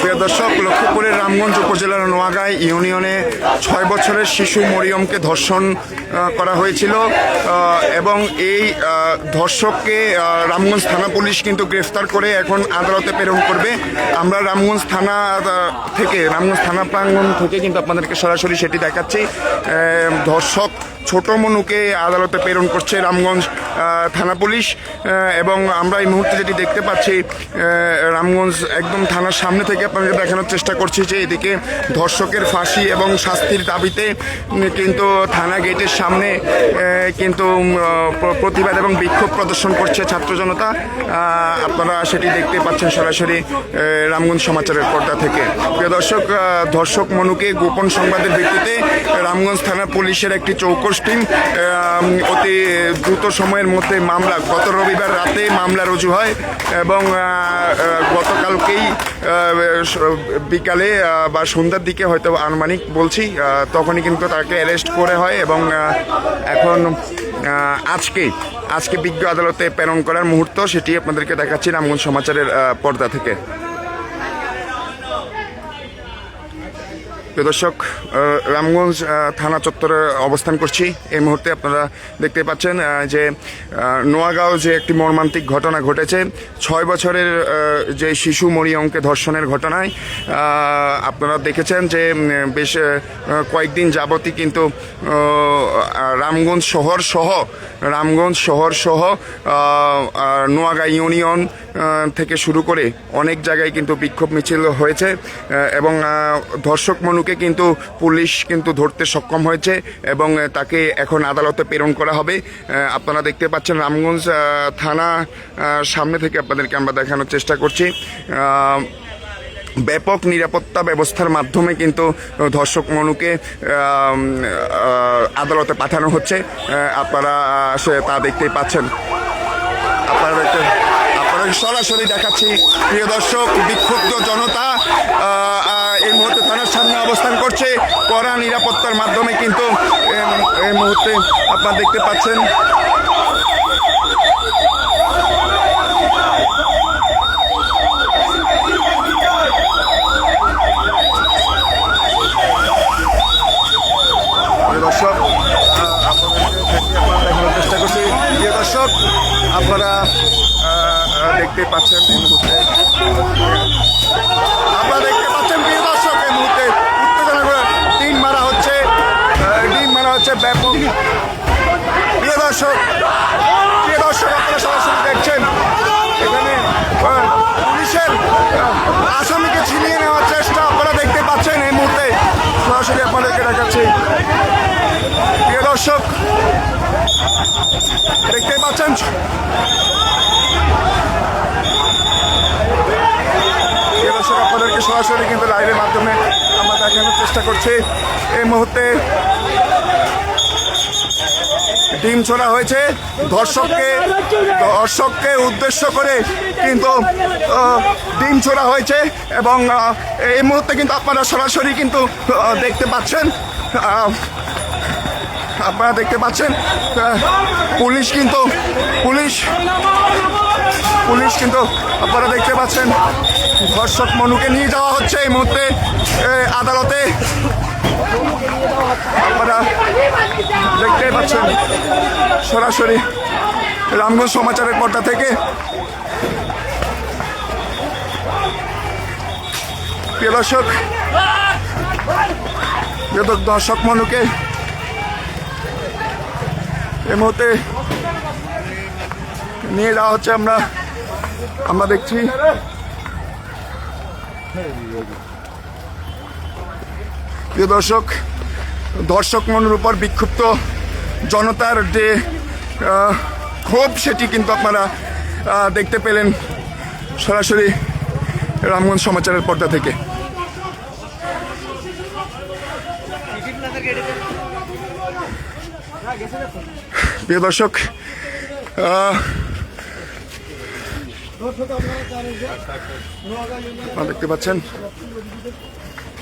প্রিয় দর্শক, লক্ষ্মীপুরের রামগঞ্জ উপজেলার নোয়াগাঁয় ইউনিয়নে ছয় বছরের শিশু মরিয়মকে ধর্ষণ করা হয়েছিল এবং এই ধর্ষককে রামগঞ্জ থানা পুলিশ কিন্তু গ্রেফতার করে এখন আদালতে প্রেরণ করবে। আমরা রামগঞ্জ থানা থেকে, রামগঞ্জ থানা প্রাঙ্গণ থেকে কিন্তু আপনাদেরকে সরাসরি সেটি দেখাচ্ছি। ধর্ষক ছোট মনুকে আদালতে প্রেরণ করছে রামগঞ্জ থানা পুলিশ এবং আমরা এই মুহূর্তে যেটি দেখতে পাচ্ছি রামগঞ্জ একদম থানার সামনে থেকে আপনাদের দেখানোর চেষ্টা করছি যে এদিকে ধর্ষকের ফাঁসি এবং শাস্তির দাবিতে কিন্তু থানা গেটের সামনে কিন্তু প্রতিবাদ এবং বিক্ষোভ প্রদর্শন করছে ছাত্র জনতা। আপনারা সেটি দেখতে পাচ্ছেন সরাসরি রামগঞ্জ সমাচারের পর্দা থেকে। প্রিয় দর্শক ধর্ষক মনুকে গোপন সংবাদের ভিত্তিতে রামগঞ্জ থানা পুলিশের একটি চৌকস টিম অতি দ্রুত সময়ের মধ্যে মামলা। গত রবিবার রাতে মামলা রুজু হয় এবং গতকালকেই বিকালে বা সন্ধ্যার দিকে হয়তো আনুমানিক বলছি তখনই কিন্তু তাকে অ্যারেস্ট করে হয় এবং এখন আজকে আজকে বিজ্ঞ আদালতে প্রেরণ করার মুহূর্ত, সেটি আপনাদেরকে দেখাচ্ছি রামগঞ্জ সমাচারের পর্দা থেকে প্রিয় দর্শক রামগঞ্জ থানা চত্বরে অবস্থান করছি। এই মুহূর্তে আপনারা দেখতে পাচ্ছেন যে নোয়াগাঁও যে একটি মর্মান্তিক ঘটনা ঘটেছে, ছয় বছরের যে শিশু মরিয়মকে ধর্ষণের ঘটনায় আপনারা দেখেছেন যে বেশ কয়েকদিন যাবতই কিন্তু রামগঞ্জ শহর সহ, রামগঞ্জ শহর সহ নোয়াগাঁ ইউনিয়ন থেকে শুরু করে অনেক জায়গায় কিন্তু বিক্ষোভ মিছিল হয়েছে এবং ধর্ষক মনুকে কিন্তু পুলিশ কিন্তু ধরতে সক্ষম হয়েছে এবং তাকে এখন আদালতে প্রেরণ করা হবে। আপনারা দেখতে পাচ্ছেন রামগঞ্জ থানা সামনে থেকে আপনাদেরকে আমরা দেখানোর চেষ্টা করছি। ব্যাপক নিরাপত্তা ব্যবস্থার মাধ্যমে কিন্তু ধর্ষক মনুকে আদালতে পাঠানো হচ্ছে। আপনারা সে- তা দেখতেই পাচ্ছেন। আপনারা আপনারা সরাসরি দেখাচ্ছি। প্রিয় দর্শক, বিক্ষুব্ধ জনতা এই মুহূর্তে থানার সামনে অবস্থান করছে। কড়া নিরাপত্তার মাধ্যমে কিন্তু এই মুহূর্তে আপনারা দেখতে পাচ্ছেন প্রিয় দর্শক আহ, আপনাদেরকে সেটি আমরা দেখানোর চেষ্টা করছি প্রিয় দর্শক আপনারা আহ, আহ, দেখতে পাচ্ছেন এই মুহূর্তে আপনারা দেখতে পাচ্ছেন প্রিয় দর্শক এই মুহূর্তে উত্তেজনা করে ডিম মারা হচ্ছে আহ, ডিম মারা হচ্ছে ব্যাপক। প্রিয় দর্শক, প্রিয় সরাসরি দেখছেন। পুলিশের আসামিকে ছিনিয়ে নেওয়ার চেষ্টা আপনারা দেখতে পাচ্ছেন এই মুহূর্তে। সরাসরি আপনাদেরকে দেখাচ্ছি। প্রিয় দর্শক, দেখতে পাচ্ছেন? আপনাদেরকে সরাসরি কিন্তু লাইভের মাধ্যমে আমরা দেখানোর চেষ্টা করছি। এই মুহূর্তে ডিম ছোড়া হয়েছে। ধর্ষককে ধর্ষককে উদ্দেশ্য করে কিন্তু ডিম ছোড়া হয়েছে এবং এই মুহূর্তে কিন্তু আপনারা সরাসরি কিন্তু দেখতে পাচ্ছেন আপনারা দেখতে পাচ্ছেন পুলিশ কিন্তু, পুলিশ পুলিশ কিন্তু আপনারা দেখতে পাচ্ছেন। ধর্ষক মনুকে নিয়ে যাওয়া হচ্ছে এই মুহূর্তে আদালতে। আপনারা দেখতেই পাচ্ছেন, সরাসরি রামগঞ্জ সমাচারের পর্দা থেকে। প্রিয় দর্শক দর্শক মনুকে এই মুহূর্তে নিয়ে যাওয়া হচ্ছে আমরা আমরা দেখছি। প্রিয় দর্শক দর্শক মনের উপর বিক্ষুব্ধ জনতার যে ক্ষোভ, সেটি কিন্তু আপনারা দেখতে পেলেন সরাসরি রামগঞ্জ সমাচারের পর্দা থেকে। প্রিয় দর্শক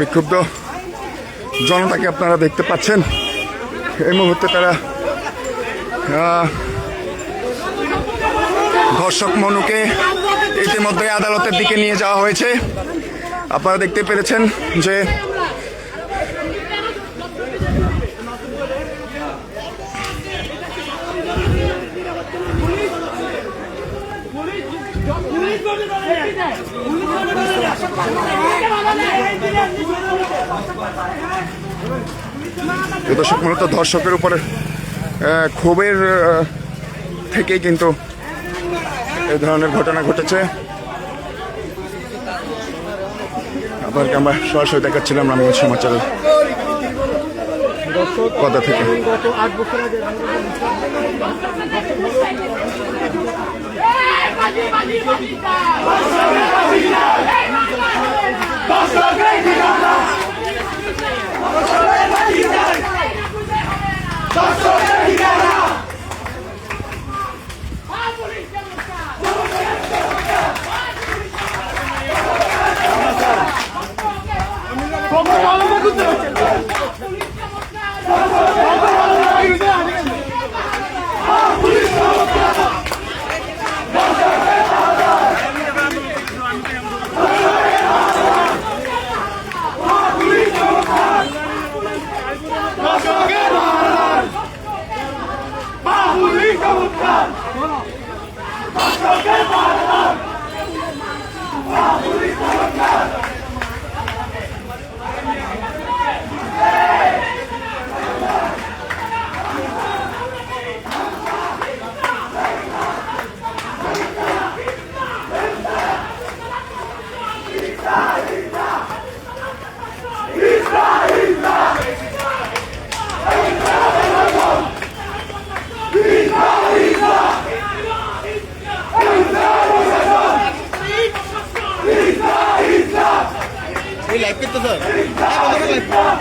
বিক্ষুব্ধ জনতাকে আপনারা দেখতে পাচ্ছেন। এই মুহূর্তে তারা ধর্ষক মনুকে ইতিমধ্যে আদালতের দিকে নিয়ে যাওয়া হয়েছে। আপনারা দেখতে পেরেছেন যে এ দর্শক মূলত দর্শকের উপরে ক্ষোভের থেকেই কিন্তু এই ধরনের ঘটনা ঘটেছে আবার আমরা সরাসরি দেখাচ্ছিলাম রামগঞ্জ সমাচারের কথা থেকে আট That's okay. করতেছে হ্যাঁ,